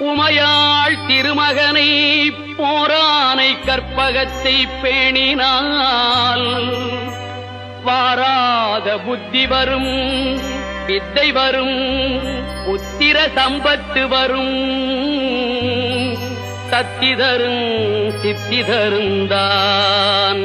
உமையாள் திருமகனை போரானை கற்பகத்தை பேணினால் வாராத புத்தி வரும் வித்தை வரும் உத்திர சம்பத்து வரும். சத்தி தரும் சித்தி தருந்தான்.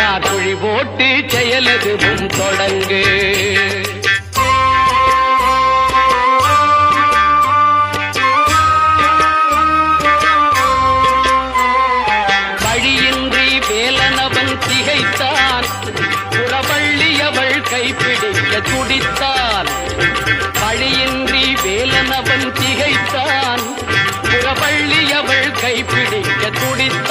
பிள்ளையா குழி போட்டு செயலதுவும் தொடங்கு. வழியின்றி வேலனவன் திகைத்தான். புறவள்ளி அவள் கைப்பிடிக்க துடித்தான். வழியின்றி வேலனவன் திகைத்தான். புறவள்ளி அவள் கைப்பிடிக்க துடித்தான்.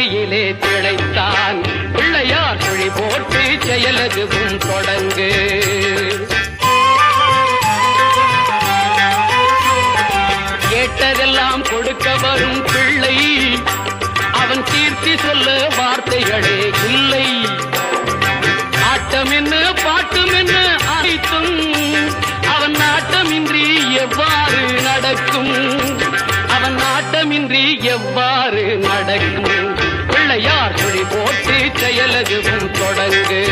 வழியிலே திளைத்தான். பிள்ளையார் குழி போட்டு செயலதுவும் தொடங்கு. கேட்டதெல்லாம் கொடுக்க வரும் பிள்ளை. அவன் கீர்த்தி சொல்ல வார்த்தைகளே இல்லை. ஆட்டம் என்ன பாட்டும் என்ன அனைத்தும் அவன் நாட்டமின்றி எவ்வாறு நடக்கும்? அவன் நாட்டமின்றி எவ்வாறு நடக்கும்? பிள்ளையார் குழி போட்டு செயலகுவும் தொடங்கு.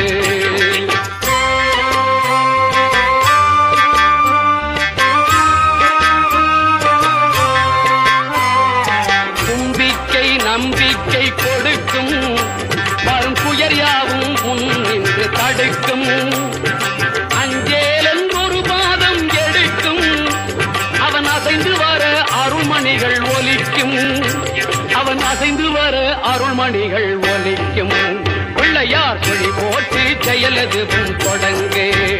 தும்பிக்கை நம்பிக்கை கொடுக்கும். வரும் புயர் யாவும் முன் நின்று தடுக்கும். அஞ்சேலன் ஒரு பாதம் எடுக்கும். அவன் அசைந்து வர ஒலிக்கும். அவன் அசைந்து வர அருள்மணிகள் ஒலிக்கும். பிள்ளையார் சொல்லி போட்டு செயலது தொடங்கே.